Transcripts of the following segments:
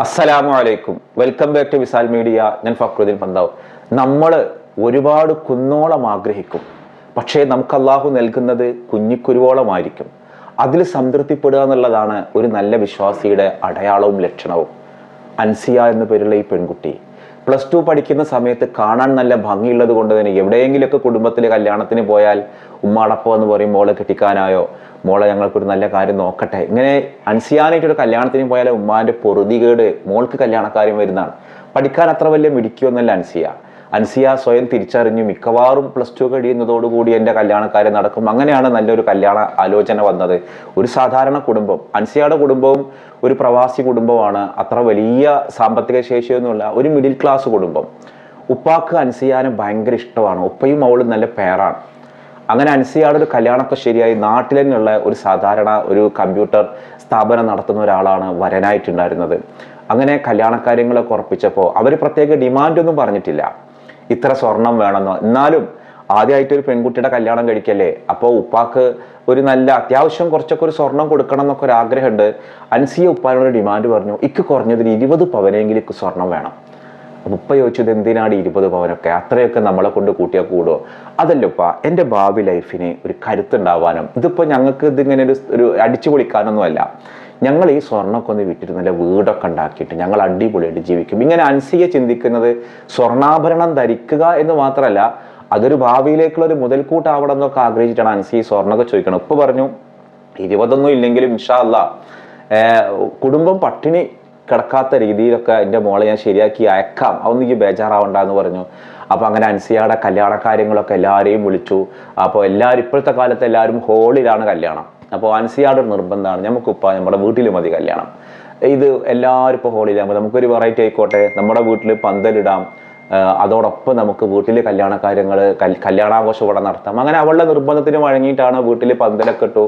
അസ്സലാമു അലൈക്കും welcome back to Visal media ഞാൻ ഫക്രുദ്ദീൻ പന്താവ്. നമ്മൾ ഒരുപാട് കുന്നോളം ആഗ്രഹിക്കും. പക്ഷേ നമുക്ക് അള്ളാഹു നൽകുന്നത് കുഞ്ഞിക്കുരുവോളമായിരിക്കും. അതിൽ സംതൃപ്തിപ്പെടുക എന്നുള്ളതാണ് ഒരു നല്ല വിശ്വാസിയുടെ അടയാളവും ലക്ഷണവും. അൻസിയ എന്ന പേരുള്ള ഈ പെൺകുട്ടി പ്ലസ് ടു പഠിക്കുന്ന സമയത്ത് കാണാൻ നല്ല ഭംഗിയുള്ളത് കൊണ്ട് തന്നെ എവിടെയെങ്കിലുമൊക്കെ കുടുംബത്തിലെ കല്യാണത്തിന് പോയാൽ ഉമ്മാടപ്പോ എന്ന് പറയും മോളെ കെട്ടിക്കാനായോ മോളെ ഞങ്ങൾക്കൊരു നല്ല കാര്യം നോക്കട്ടെ. ഇങ്ങനെ അൻസിയാനായിട്ടൊരു കല്യാണത്തിന് പോയാൽ ഉമ്മാന്റെ പൊറുതികേട് മോൾക്ക് കല്യാണക്കാര്യം വരുന്നതാണ്. പഠിക്കാൻ അത്ര വലിയ മിടിക്കുമെന്നല്ല അൻസിയ. അൻസിയ സ്വയം തിരിച്ചറിഞ്ഞു മിക്കവാറും പ്ലസ് ടു കഴിയുന്നതോടുകൂടി എന്റെ കല്യാണക്കാരെ നടക്കും. അങ്ങനെയാണ് നല്ലൊരു കല്യാണ ആലോചന വന്നത്. ഒരു സാധാരണ കുടുംബം അൻസിയയുടെ കുടുംബവും ഒരു പ്രവാസി കുടുംബമാണ് അത്ര വലിയ സാമ്പത്തിക ശേഷിയൊന്നുമില്ല. ഒരു മിഡിൽ ക്ലാസ് കുടുംബം. ഉപ്പാക്ക് അൻസിയാനും ഭയങ്കര ഇഷ്ടമാണ്. ഉപ്പയും അവളും നല്ല പേരാണ് അങ്ങനെ അൻസിയാട് ഒരു കല്യാണമൊക്കെ ശരിയായി നാട്ടിൽ തന്നെയുള്ള ഒരു സാധാരണ ഒരു കമ്പ്യൂട്ടർ സ്ഥാപനം നടത്തുന്ന ഒരാളാണ് വരനായിട്ടുണ്ടായിരുന്നത്. അങ്ങനെ കല്യാണക്കാര്യങ്ങളൊക്കെ ഉറപ്പിച്ചപ്പോൾ അവർ പ്രത്യേക ഡിമാൻഡൊന്നും പറഞ്ഞിട്ടില്ല. ഇത്ര സ്വർണം വേണമെന്നോ. എന്നാലും ആദ്യമായിട്ട് ഒരു പെൺകുട്ടിയുടെ കല്യാണം കഴിക്കല്ലേ? അപ്പോൾ ഉപ്പാക്ക് ഒരു നല്ല അത്യാവശ്യം കുറച്ചൊക്കെ ഒരു സ്വർണം കൊടുക്കണം എന്നൊക്കെ ഒരു ആഗ്രഹമുണ്ട്. അൻസിയ ഉപ്പാനോട് ഡിമാൻഡ് പറഞ്ഞു ഇക്ക് കുറഞ്ഞതിന് ഇരുപത് പവനെങ്കിലും ഇക്ക് സ്വർണം വേണം. ഉപ്പ ചോദിച്ചത് എന്തിനാണ് ഇരുപത് പവനൊക്കെ? അത്രയൊക്കെ നമ്മളെ കൊണ്ട് കൂട്ടിയാൽ കൂടുമോ അതല്ല ഉപ്പ എന്റെ ഭാവി ലൈഫിന് ഒരു കരുത്തുണ്ടാവാനും ഇതിപ്പോൾ ഞങ്ങൾക്ക് ഇതിങ്ങനെ ഒരു ഒരു അടിച്ചു പൊളിക്കാനൊന്നുമല്ല. ഞങ്ങൾ ഈ സ്വർണമൊക്കെ ഒന്ന് വിട്ടിട്ട് നല്ല വീടൊക്കെ ഉണ്ടാക്കിയിട്ട് ഞങ്ങൾ അടിപൊളിയായിട്ട് ജീവിക്കും. ഇങ്ങനെ അൻസിയെ ചിന്തിക്കുന്നത് സ്വർണാഭരണം ധരിക്കുക എന്ന് മാത്രമല്ല അതൊരു ഭാവിയിലേക്കുള്ള ഒരു മുതൽക്കൂട്ടാവണം എന്നൊക്കെ ആഗ്രഹിച്ചിട്ടാണ് അൻസി സ്വർണമൊക്കെ ചോദിക്കണം ഉപ്പ് പറഞ്ഞു ഇരുപതൊന്നും ഇല്ലെങ്കിലും ഇൻഷാ അല്ല കുടുംബം പട്ടിണി കിടക്കാത്ത രീതിയിലൊക്കെ എന്റെ മോളെ ഞാൻ ശരിയാക്കി അയക്കാം. അതൊന്നും എനിക്ക് പറഞ്ഞു. അപ്പോൾ അങ്ങനെ അൻസിയാടെ കല്യാണ കാര്യങ്ങളൊക്കെ എല്ലാവരെയും വിളിച്ചു. അപ്പോൾ എല്ലാവരും ഇപ്പോഴത്തെ കാലത്ത് എല്ലാവരും ഹോളിലാണ് കല്യാണം. അപ്പോൾ അൻസിയയുടെ ഒരു നിർബന്ധമാണ്. നമുക്കിപ്പോൾ നമ്മുടെ വീട്ടിൽ മതി കല്യാണം. ഇത് എല്ലാവരും ഇപ്പോൾ ഹോളിലാകുമ്പോൾ നമുക്കൊരു വെറൈറ്റി ആയിക്കോട്ടെ. നമ്മുടെ വീട്ടിൽ പന്തലിടാം. അതോടൊപ്പം നമുക്ക് വീട്ടിൽ കല്യാണ കാര്യങ്ങൾ കല്യാണാഘോഷം ഇവിടെ നടത്താം. അങ്ങനെ അവളുടെ നിർബന്ധത്തിന് വഴങ്ങിയിട്ടാണ് വീട്ടിൽ പന്തലൊക്കെ ഇട്ടു.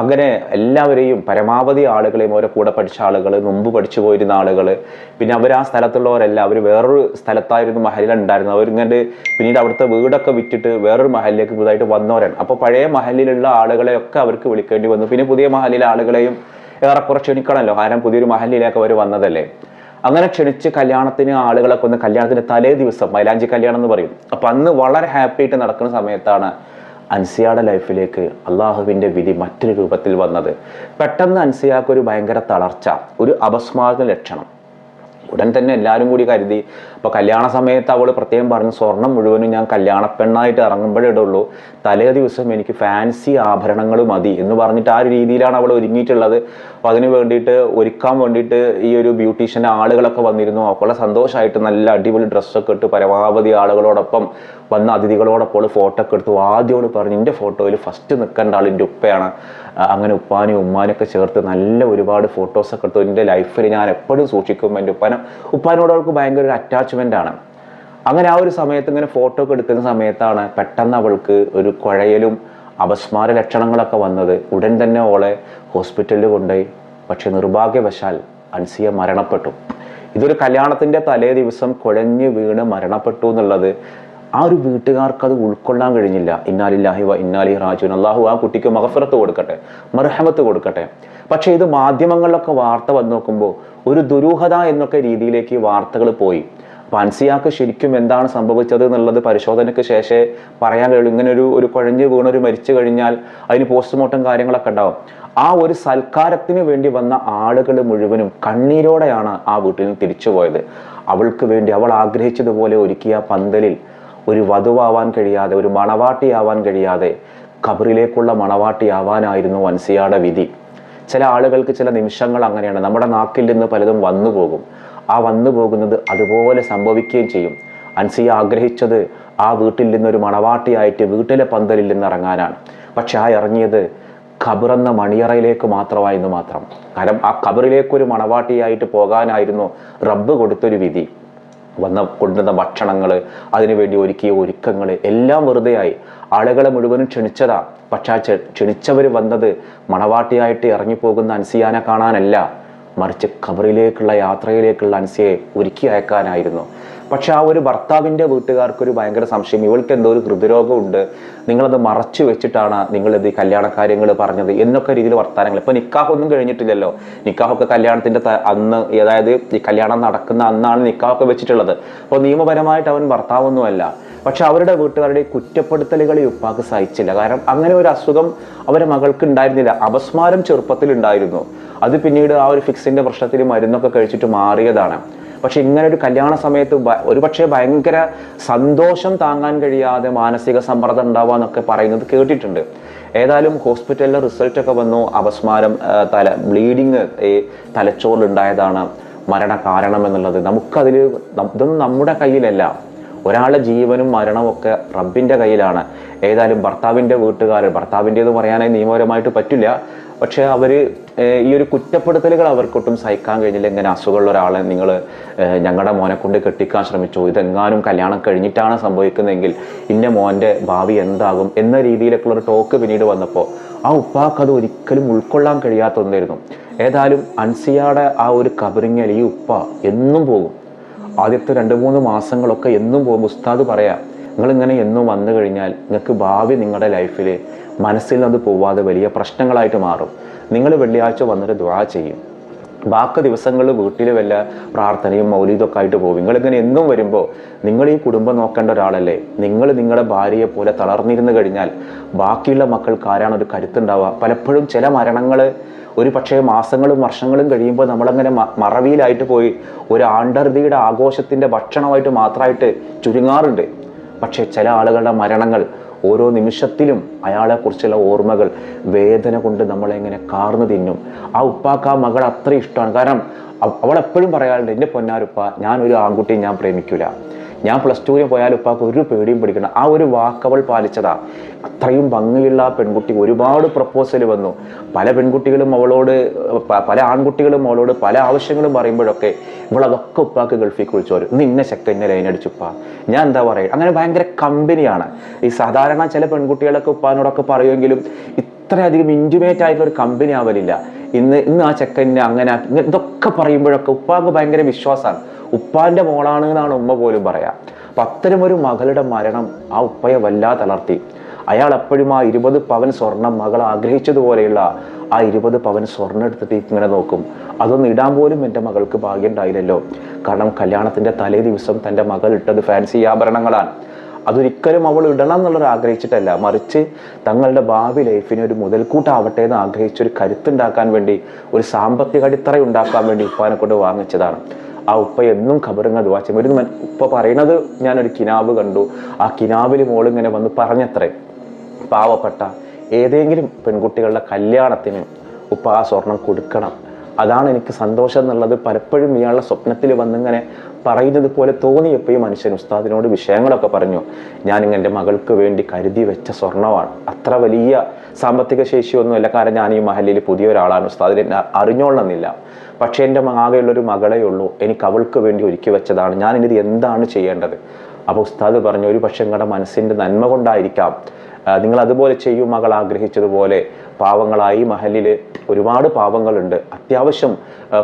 അങ്ങനെ എല്ലാവരെയും പരമാവധി ആളുകളെയും അവരെ കൂടെ പഠിച്ച ആളുകൾ മുമ്പ് പഠിച്ചു പോയിരുന്ന ആളുകൾ പിന്നെ അവർ ആ സ്ഥലത്തുള്ളവരല്ല അവർ വേറൊരു സ്ഥലത്തായിരുന്നു മഹലിലുണ്ടായിരുന്നത്. അവരിങ്ങനെ പിന്നീട് അവിടുത്തെ വീടൊക്കെ വിറ്റിട്ട് വേറൊരു മഹലിലേക്ക് പുതുതായിട്ട് വന്നവരാണ്. അപ്പോൾ പഴയ മഹലിലുള്ള ആളുകളെയൊക്കെ അവർക്ക് വിളിക്കേണ്ടി വന്നു. പിന്നെ പുതിയ മഹലിലെ ആളുകളെയും ഏറെക്കുറെ ക്ഷണിക്കണമല്ലോ. കാരണം പുതിയൊരു മഹലിലേക്ക് അവർ വന്നതല്ലേ? അങ്ങനെ ക്ഷണിച്ച് കല്യാണത്തിന് ആളുകളൊക്കെ ഒന്ന് കല്യാണത്തിന് തലേ ദിവസം മൈലാഞ്ചി കല്യാണം എന്ന് പറയും. അപ്പൊ അന്ന് വളരെ ഹാപ്പി ആയിട്ട് നടക്കുന്ന സമയത്താണ് അൻസിയയുടെ ലൈഫിലേക്ക് അള്ളാഹുവിന്റെ വിധി മറ്റൊരു രൂപത്തിൽ വന്നത്. പെട്ടെന്ന് അൻസിയാക്ക് ഒരു ഭയങ്കര തളർച്ച ഒരു അപസ്മാരക ലക്ഷണം. ഉടൻ തന്നെ എല്ലാവരും കൂടി കരുതി. അപ്പോൾ കല്യാണ സമയത്ത് അവൾ പ്രത്യേകം പറഞ്ഞു സ്വർണം മുഴുവനും ഞാൻ കല്യാണ പെണ്ണായിട്ട് ഇറങ്ങുമ്പോഴേ ഇടുള്ളൂ. തലേ ദിവസം എനിക്ക് ഫാൻസി ആഭരണങ്ങൾ മതി. എന്ന് പറഞ്ഞിട്ട് ആ ഒരു രീതിയിലാണ് അവൾ ഒരുങ്ങിയിട്ടുള്ളത്. അപ്പോൾ അതിന് വേണ്ടിയിട്ട് ഒരുക്കാൻ വേണ്ടിയിട്ട് ഈ ഒരു ബ്യൂട്ടീഷ്യന്റെ ആളുകളൊക്കെ വന്നിരുന്നു. അവളെ സന്തോഷമായിട്ട് നല്ല അടിപൊളി ഡ്രസ്സൊക്കെ ഇട്ട് പരമാവധി ആളുകളോടൊപ്പം വന്ന അതിഥികളോടൊപ്പം ഫോട്ടോ ഒക്കെ എടുത്തു. ആദ്യം പറഞ്ഞു എന്റെ ഫോട്ടോയിൽ ഫസ്റ്റ് നിൽക്കേണ്ട ആൾ എന്റെ ഉപ്പയാണ്. അങ്ങനെ ഉപ്പാനും ഉമ്മാനൊക്കെ ചേർത്ത് നല്ല ഒരുപാട് ഫോട്ടോസൊക്കെ എടുത്തു. എന്റെ ലൈഫിൽ ഞാൻ എപ്പോഴും സൂക്ഷിക്കും എന്റെ ഉപ്പാന. ഉപ്പാനോട് അവൾക്ക് ഭയങ്കര ഒരു അറ്റാച്ച്മെന്റ് ആണ്. അങ്ങനെ ആ ഒരു സമയത്ത് ഇങ്ങനെ ഫോട്ടോ ഒക്കെ എടുക്കുന്ന സമയത്താണ് പെട്ടെന്ന് അവൾക്ക് ഒരു കുഴയലും അപസ്മാര ലക്ഷണങ്ങളൊക്കെ വന്നത്. ഉടൻ തന്നെ ഓളെ ഹോസ്പിറ്റലിൽ കൊണ്ടുപോയി. പക്ഷെ നിർഭാഗ്യവശാൽ അൻസിയ മരണപ്പെട്ടു. ഇതൊരു കല്യാണത്തിന്റെ തലേ ദിവസം കുഴഞ്ഞു വീണ് മരണപ്പെട്ടു എന്നുള്ളത് ആ ഒരു വീട്ടുകാർക്ക് അത് ഉൾക്കൊള്ളാൻ കഴിഞ്ഞില്ല. ഇന്നാലില്ലാഹി വ ഇന്നാലി റാജുൻ അള്ളാഹു ആ കുട്ടിക്ക് മഹഫറത്ത് കൊടുക്കട്ടെ മർഹമത്ത് കൊടുക്കട്ടെ. പക്ഷേ ഇത് മാധ്യമങ്ങളിലൊക്കെ വാർത്ത വന്നു നോക്കുമ്പോൾ ഒരു ദുരൂഹത എന്നൊക്കെ രീതിയിലേക്ക് വാർത്തകൾ പോയി. പൻസിയാക്ക് ശരിക്കും എന്താണ് സംഭവിച്ചത് എന്നുള്ളത് പരിശോധനയ്ക്ക് ശേഷമേ പറയാൻ കഴിയുള്ളൂ ഇങ്ങനെ ഒരു ഒരു കുഴഞ്ഞ് വീണൊരു മരിച്ചു കഴിഞ്ഞാൽ അതിന് പോസ്റ്റ്മോർട്ടം കാര്യങ്ങളൊക്കെ ഉണ്ടാവും. ആ ഒരു സൽക്കാരത്തിന് വേണ്ടി വന്ന ആളുകൾ മുഴുവനും കണ്ണീരോടെയാണ് ആ വീട്ടിൽ നിന്ന് തിരിച്ചു പോയത്. അവൾക്ക് വേണ്ടി അവൾ ആഗ്രഹിച്ചതുപോലെ ഒരുക്കിയ പന്തലിൽ ഒരു വധുവാവാൻ കഴിയാതെ ഒരു മണവാട്ടിയാവാൻ കഴിയാതെ ഖബറിലേക്കുള്ള മണവാട്ടിയാവാനായിരുന്നു വൻസിയാടെ വിധി. ചില ആളുകൾക്ക് ചില നിമിഷങ്ങൾ അങ്ങനെയാണ്. നമ്മുടെ നാക്കിൽ നിന്ന് പലതും വന്നു പോകും. ആ വന്നു പോകുന്നത് അതുപോലെ സംഭവിക്കുകയും ചെയ്യും. അൻസിയ ആഗ്രഹിച്ചത് ആ വീട്ടിൽ നിന്നൊരു മണവാട്ടിയായിട്ട് വീട്ടിലെ പന്തലിൽ നിന്ന് ഇറങ്ങാനാണ്. പക്ഷെ ആ ഇറങ്ങിയത് ഖബറെന്ന മണിയറയിലേക്ക് മാത്രമായിരുന്നു മാത്രം. കാരണം ആ ഖബറിലേക്കൊരു മണവാട്ടിയായിട്ട് പോകാനായിരുന്നു റബ്ബ് കൊടുത്തൊരു വിധി. വന്ന കൊണ്ടുവന്ന ഭക്ഷണങ്ങൾ അതിനുവേണ്ടി ഒരുക്കിയ ഒരുക്കങ്ങൾ എല്ലാം വെറുതെയായി. ആളുകളെ മുഴുവനും ക്ഷണിച്ചതാ. പക്ഷേ ആ ക്ഷണിച്ചവർ വന്നത് മണവാട്ടിയായിട്ട് ഇറങ്ങിപ്പോകുന്ന അൻസിയാനെ കാണാനല്ല. മറിച്ച് കബറിലേക്കുള്ള യാത്രയിലേക്കുള്ള അൻസിയെ ഒരുക്കി അയക്കാനായിരുന്നു. പക്ഷെ ആ ഒരു ഭർത്താവിന്റെ വീട്ടുകാർക്ക് ഒരു ഭയങ്കര സംശയം. ഇവൾക്ക് എന്തോ ഒരു ഹൃദ്രോഗമുണ്ട്. നിങ്ങളത് മറച്ചു വെച്ചിട്ടാണ് നിങ്ങളിത് കല്യാണ കാര്യങ്ങൾ പറഞ്ഞത് എന്നൊക്കെ രീതിയിൽ വർത്താനങ്ങൾ ഇപ്പോൾ നിക്കാഹൊന്നും കഴിഞ്ഞിട്ടില്ലല്ലോ. നിക്കാഹൊക്കെ കല്യാണത്തിന്റെ അന്ന് അതായത് ഈ കല്യാണം നടക്കുന്ന അന്നാണ് നിക്കാഹൊക്കെ വെച്ചിട്ടുള്ളത്. അപ്പോൾ നിയമപരമായിട്ട് അവൻ ഭർത്താവൊന്നുമല്ല. പക്ഷെ അവരുടെ വീട്ടുകാരുടെ ഈ ഉപ്പാക്ക് സഹിച്ചില്ല. കാരണം അങ്ങനെ ഒരു അസുഖം അവരെ മകൾക്ക് ഉണ്ടായിരുന്നില്ല. അപസ്മാരം ചെറുപ്പത്തിൽ ഉണ്ടായിരുന്നു അത് പിന്നീട് ആ ഒരു ഫിക്സിന്റെ പ്രശ്നത്തിൽ മരുന്നൊക്കെ കഴിച്ചിട്ട് മാറിയതാണ്. പക്ഷെ ഇങ്ങനെ ഒരു കല്യാണ സമയത്ത് ഒരു ഒരുപക്ഷെ ഭയങ്കര സന്തോഷം താങ്ങാൻ കഴിയാതെ മാനസിക സമ്മർദ്ദം ഉണ്ടാവുക എന്നൊക്കെ പറയുന്നത് കേട്ടിട്ടുണ്ട്. ഏതായാലും ഹോസ്പിറ്റലിലെ റിസൾട്ടൊക്കെ വന്നു. അപസ്മാരം തല ബ്ലീഡിങ് ഈ തലച്ചോറിലുണ്ടായതാണ് മരണ കാരണം എന്നുള്ളത്. നമുക്കതിൽ ഇതൊന്നും നമ്മുടെ കയ്യിലല്ല. ഒരാളുടെ ജീവനും മരണവും ഒക്കെ റബ്ബിന്റെ കയ്യിലാണ്. ഏതായാലും ഭർത്താവിന്റെ വീട്ടുകാർ എന്ന് പറയാനായി നിയമപരമായിട്ട് പറ്റില്ല. പക്ഷേ അവർ ഈ ഒരു കുറ്റപ്പെടുത്തലുകൾ അവർക്കൊട്ടും സഹിക്കാൻ കഴിഞ്ഞില്ല. ഇങ്ങനെ അസുഖമുള്ള ഒരാളെ നിങ്ങൾ ഞങ്ങളുടെ മോനെ കൊണ്ട് കെട്ടിക്കാൻ ശ്രമിച്ചു. ഇതെങ്ങാനും കല്യാണം കഴിഞ്ഞിട്ടാണ് സംഭവിക്കുന്നതെങ്കിൽ ഇന്ന മോന്റെ ഭാവി എന്താകും എന്ന രീതിയിലൊക്കെയുള്ള ഒരു ടോക്ക് പിന്നീട് വന്നപ്പോൾ ആ ഉപ്പാക്ക് അത് ഒരിക്കലും ഉൾക്കൊള്ളാൻ കഴിയാത്ത ഒന്നായിരുന്നു ഏതായാലും അൻസിയയുടെ ആ ഒരു കബറിങ്ങൽ ഈ ഉപ്പ എന്നും പോകും. ആദ്യത്തെ രണ്ട് മൂന്ന് മാസങ്ങളൊക്കെ എന്നും പോകും. ഉസ്താദ് പറയാം നിങ്ങളിങ്ങനെ എന്നും വന്നു കഴിഞ്ഞാൽ നിങ്ങൾക്ക് ഭാവി നിങ്ങളുടെ ലൈഫിൽ മനസ്സിൽ നിന്ന് പോവാതെ വലിയ പ്രശ്നങ്ങളായിട്ട് മാറും. നിങ്ങൾ വെള്ളിയാഴ്ച വന്നിട്ട് ദ്വാ ചെയ്യും. ബാക്കി ദിവസങ്ങളിൽ വീട്ടിൽ വല്ല പ്രാർത്ഥനയും മൗലീതൊക്കെ ആയിട്ട് പോകും. നിങ്ങളിങ്ങനെ എന്നും വരുമ്പോൾ നിങ്ങൾ ഈ കുടുംബം നോക്കേണ്ട ഒരാളല്ലേ? നിങ്ങൾ നിങ്ങളുടെ ഭാര്യയെ പോലെ തളർന്നിരുന്നു കഴിഞ്ഞാൽ ബാക്കിയുള്ള മക്കൾക്ക് ആരാണ് ഒരു കരുത്തുണ്ടാവുക? പലപ്പോഴും ചില മരണങ്ങൾ ഒരു പക്ഷേ മാസങ്ങളും വർഷങ്ങളും കഴിയുമ്പോൾ നമ്മളങ്ങനെ മറവിയിലായിട്ട് പോയി ഒരു ആണ്ടർതിയുടെ ആഘോഷത്തിന്റെ ഭക്ഷണമായിട്ട് മാത്രമായിട്ട് ചുരുങ്ങാറുണ്ട്. പക്ഷേ ചില ആളുകളുടെ മരണങ്ങൾ ഓരോ നിമിഷത്തിലും അയാളെക്കുറിച്ചുള്ള ഓർമ്മകൾ വേദന കൊണ്ട് നമ്മളെങ്ങനെ കാർന്നു തിന്നും. ആ ഉപ്പാക്ക് ആ മകൾ അത്ര ഇഷ്ടമാണ്. കാരണം അവ- അവൾ എപ്പോഴും പറയാറുണ്ട് എന്റെ പൊന്നാരുപ്പ ഞാനൊരു ആൺകുട്ടിയെ ഞാൻ പ്രേമിക്കൂല. ഞാൻ പ്ലസ് ടുവിന് പോയാൽ ഉപ്പാക്ക് ഒരു പേടിയും പിടിക്കണം ആ ഒരു വാക്കവൾ പാലിച്ചതാ. അത്രയും ഭംഗിയുള്ള ആ പെൺകുട്ടി ഒരുപാട് പ്രപ്പോസൽ വന്നു. പല പെൺകുട്ടികളും അവളോട് പല ആൺകുട്ടികളും അവളോട് പല ആവശ്യങ്ങളും പറയുമ്പോഴൊക്കെ ഇവളതൊക്കെ ഉപ്പാക്ക് ഗൾഫിൽ കുളിച്ചു വരും. ഇന്ന് ഇന്ന ചെക്ക ഇന്ന ലൈൻ ഞാൻ എന്താ പറയുക അങ്ങനെ ഭയങ്കര കമ്പനിയാണ്. ഈ സാധാരണ ചില പെൺകുട്ടികളൊക്കെ ഉപ്പാനോടൊക്കെ പറയുമെങ്കിലും ഇത്രയധികം ഇന്റിമേറ്റ് ആയിട്ടുള്ള ഒരു കമ്പനി ആവലില്ല. ഇന്ന് ഇന്ന് ആ ചെക്കനെ അങ്ങനെ ഇതൊക്കെ പറയുമ്പോഴൊക്കെ ഉപ്പാക്ക് ഭയങ്കര വിശ്വാസമാണ് ഉപ്പാന്റെ മോളാണ് എന്നാണ് ഉമ്മ പോലും പറയാ. അപ്പൊ അത്തരം ഒരു മകളുടെ മരണം ആ ഉപ്പയെ വല്ലാതെ തളർത്തി. അയാൾ എപ്പോഴും ആ ഇരുപത് പവൻ സ്വർണം മകൾ ആഗ്രഹിച്ചതുപോലെയുള്ള ആ ഇരുപത് പവൻ സ്വർണം എടുത്തിട്ട് ഇങ്ങനെ നോക്കും. അതൊന്നും ഇടാൻ പോലും എന്റെ മകൾക്ക് ഭാഗ്യം ഉണ്ടായില്ലല്ലോ. കാരണം കല്യാണത്തിന്റെ തലേ ദിവസം തന്റെ മകൾ ഇട്ടത് ഫാൻസി ആഭരണങ്ങളാണ്. അതൊരിക്കലും അവൾ ഇടണം എന്നുള്ളത് ആഗ്രഹിച്ചിട്ടല്ല. മറിച്ച് തങ്ങളുടെ ഭാവി ലൈഫിന് ഒരു മുതൽക്കൂട്ടാവട്ടെ എന്ന് ആഗ്രഹിച്ചൊരു കരുത്തുണ്ടാക്കാൻ വേണ്ടി ഒരു സാമ്പത്തിക അടിത്തറ ഉണ്ടാക്കാൻ വേണ്ടി ഉപ്പാനെ കൊണ്ട് വാങ്ങിച്ചതാണ്. ആ ഉപ്പ എന്നും ഖബറിങ്ങ ദുവാ ഒരു ഉപ്പ പറയണത് ഞാനൊരു കിനാവ് കണ്ടു. ആ കിനാവിൽ മോളിങ്ങനെ വന്ന് പറഞ്ഞത്രേ പാവപ്പെട്ട ഏതെങ്കിലും പെൺകുട്ടികളുടെ കല്യാണത്തിന് ഉപ്പ ആ സ്വർണം കൊടുക്കണം. അതാണ് എനിക്ക് സന്തോഷം എന്നുള്ളത്. പലപ്പോഴും ഇയാളുടെ സ്വപ്നത്തിൽ വന്നിങ്ങനെ പറയുന്നത് പോലെ തോന്നിയപ്പോൾ ഈ മനുഷ്യൻ ഉസ്താദിനോട് വിഷയങ്ങളൊക്കെ പറഞ്ഞു. ഞാനിങ്ങനെ എന്റെ മകൾക്ക് വേണ്ടി കരുതി വെച്ച സ്വർണമാണ് അത്ര വലിയ സാമ്പത്തിക ശേഷിയൊന്നുമല്ല. കാരണം ഞാൻ ഈ മഹലിൽ പുതിയ ഒരാളാണ്. ഉസ്താദിനെ അറിഞ്ഞോളന്നില്ല പക്ഷേ എന്റെ ആകെയുള്ളൊരു മകളേ ഉള്ളൂ. എനിക്ക് അവൾക്ക് വേണ്ടി ഒരുക്കി വെച്ചതാണ്. ഞാൻ ഇനി എന്താണ് ചെയ്യേണ്ടത്? അപ്പോൾ ഉസ്താദ് പറഞ്ഞു ഒരു പക്ഷേ നിങ്ങളുടെ മനസ്സിന്റെ നന്മ കൊണ്ടായിരിക്കാം. നിങ്ങൾ അതുപോലെ ചെയ്യും മകൾ ആഗ്രഹിച്ചതുപോലെ. പാവങ്ങളായി മഹലിൽ ഒരുപാട് പാവങ്ങളുണ്ട്. അത്യാവശ്യം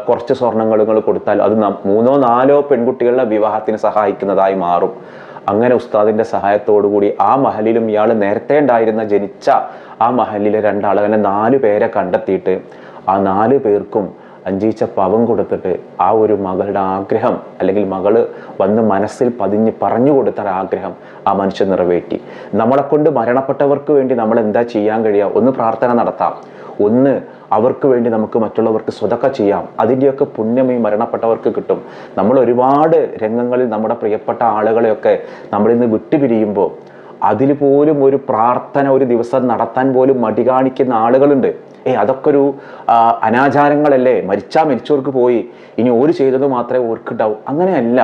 കുറച്ച് സ്വർണങ്ങൾ കൊടുത്താൽ അത് മൂന്നോ നാലോ പെൺകുട്ടികളുടെ വിവാഹത്തിന് സഹായിക്കുന്നതായി മാറും. അങ്ങനെ ഉസ്താദിന്റെ കൂടി ആ മഹലിലും ഇയാൾ നേരത്തെ ഉണ്ടായിരുന്ന ജനിച്ച ആ മഹലിലെ രണ്ടാൾ അങ്ങനെ നാല് പേരെ കണ്ടെത്തിയിട്ട് ആ നാല് പേർക്കും അഞ്ചീച്ച പവം കൊടുത്തിട്ട് ആ ഒരു മകളുടെ ആഗ്രഹം അല്ലെങ്കിൽ മകൾ വന്ന് മനസ്സിൽ പതിഞ്ഞ് പറഞ്ഞു കൊടുത്ത ആഗ്രഹം ആ മനുഷ്യൻ നിറവേറ്റി. നമ്മളെ കൊണ്ട് മരണപ്പെട്ടവർക്ക് വേണ്ടി നമ്മൾ എന്താ ചെയ്യാൻ കഴിയുക? ഒന്ന് പ്രാർത്ഥന നടത്താം. ഒന്ന് അവർക്ക് വേണ്ടി നമുക്ക് മറ്റുള്ളവർക്ക് സ്വതക്ക ചെയ്യാം. അതിന്റെയൊക്കെ പുണ്യം ഈ മരണപ്പെട്ടവർക്ക് കിട്ടും. നമ്മൾ ഒരുപാട് രംഗങ്ങളിൽ നമ്മുടെ പ്രിയപ്പെട്ട ആളുകളെയൊക്കെ നമ്മളിന്ന് വിട്ടുപിരിയുമ്പോൾ അതിൽ പോലും ഒരു പ്രാർത്ഥന ഒരു ദിവസം നടത്താൻ പോലും മടി കാണിക്കുന്ന ആളുകളുണ്ട്. ഏ അതൊക്കെ ഒരു അനാചാരങ്ങളല്ലേ? മരിച്ചാൽ മരിച്ചവർക്ക് പോയി ഇനി ഓര് ചെയ്തത് മാത്രമേ ഓർക്കുണ്ടാവൂ. അങ്ങനെയല്ല.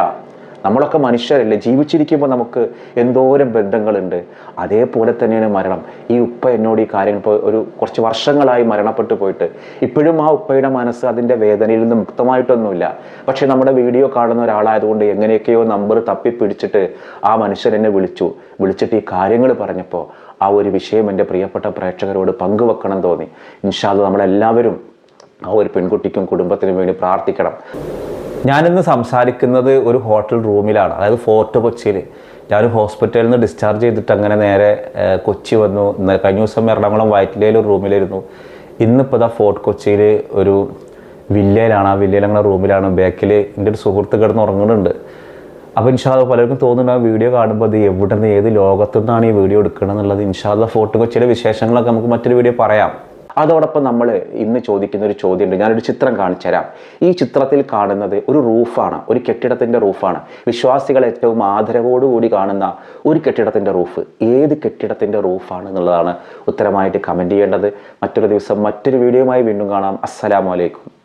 നമ്മളൊക്കെ മനുഷ്യരല്ലേ ജീവിച്ചിരിക്കുമ്പോൾ നമുക്ക് എന്തോരം ബന്ധങ്ങളുണ്ട്. അതേപോലെ തന്നെയാണ് മരണം. ഈ ഉപ്പ എന്നോട് ഈ കാര്യങ്ങൾ ഇപ്പോൾ ഒരു കുറച്ച് വർഷങ്ങളായി മരണപ്പെട്ടു പോയിട്ട്. ഇപ്പോഴും ആ ഉപ്പയുടെ മനസ്സ് അതിന്റെ വേദനയിൽ നിന്ന് മുക്തമായിട്ടൊന്നുമില്ല. പക്ഷേ നമ്മുടെ വീഡിയോ കാണുന്ന ഒരാളായതുകൊണ്ട് എങ്ങനെയൊക്കെയോ നമ്പർ തപ്പി പിടിച്ചിട്ട് ആ മനുഷ്യൻ എന്നെ വിളിച്ചു. വിളിച്ചിട്ട് ഈ കാര്യങ്ങൾ പറഞ്ഞപ്പോൾ ആ ഒരു വിഷയം എന്റെ പ്രിയപ്പെട്ട പ്രേക്ഷകരോട് പങ്കുവെക്കണം തോന്നി. ഇൻഷാൽ നമ്മളെല്ലാവരും ആ ഒരു പെൺകുട്ടിക്കും കുടുംബത്തിനും വേണ്ടി പ്രാർത്ഥിക്കണം. ഞാനിന്ന് സംസാരിക്കുന്നത് ഒരു ഹോട്ടൽ റൂമിലാണ് അതായത് ഫോർട്ട് കൊച്ചിയിൽ ഞാൻ ഹോസ്പിറ്റലിൽ നിന്ന് ഡിസ്ചാർജ് ചെയ്തിട്ട് അങ്ങനെ നേരെ കൊച്ചി വന്നു. കഴിഞ്ഞ ദിവസം എറണാകുളം വയറ്റിലയിൽ ഒരു റൂമിലായിരുന്നു ഇന്നിപ്പോൾ ഇതാ ഫോർട്ട് കൊച്ചിയിൽ ഒരു വില്ലയിലാണ്. ആ വില്ലയിൽ അങ്ങനെ റൂമിലാണ്. ബാക്കിൽ എന്റെ ഒരു സുഹൃത്ത് കിടന്ന് ഉറങ്ങുന്നുണ്ട്. അപ്പോൾ ഇൻഷാല്ല പലർക്കും തോന്നുന്നുണ്ട് ആ വീഡിയോ കാണുമ്പോൾ അത് എവിടെ നിന്ന് ഏത് ലോകത്തു നിന്നാണ് ഈ വീഡിയോ എടുക്കണമെന്നുള്ളത് ഇൻഷാല്ല ഫോർട്ട് കൊച്ചിയിലെ വിശേഷങ്ങളൊക്കെ നമുക്ക് മറ്റൊരു വീഡിയോ പറയാം. അതോടൊപ്പം നമ്മൾ ഇന്ന് ചോദിക്കുന്ന ഒരു ചോദ്യമുണ്ട്. ഞാനൊരു ചിത്രം കാണിച്ചു തരാം. ഈ ചിത്രത്തിൽ കാണുന്നത് ഒരു റൂഫാണ്. ഒരു കെട്ടിടത്തിന്റെ റൂഫാണ്. വിശ്വാസികൾ ഏറ്റവും ആദരവോടുകൂടി കാണുന്ന ഒരു കെട്ടിടത്തിന്റെ റൂഫ്. ഏത് കെട്ടിടത്തിന്റെ റൂഫാണ് എന്നുള്ളതാണ് ഉത്തരമായിട്ട് കമന്റ് ചെയ്യേണ്ടത്. മറ്റൊരു ദിവസം മറ്റൊരു വീഡിയോയുമായി വീണ്ടും കാണാം. അസ്സലാമലൈക്കും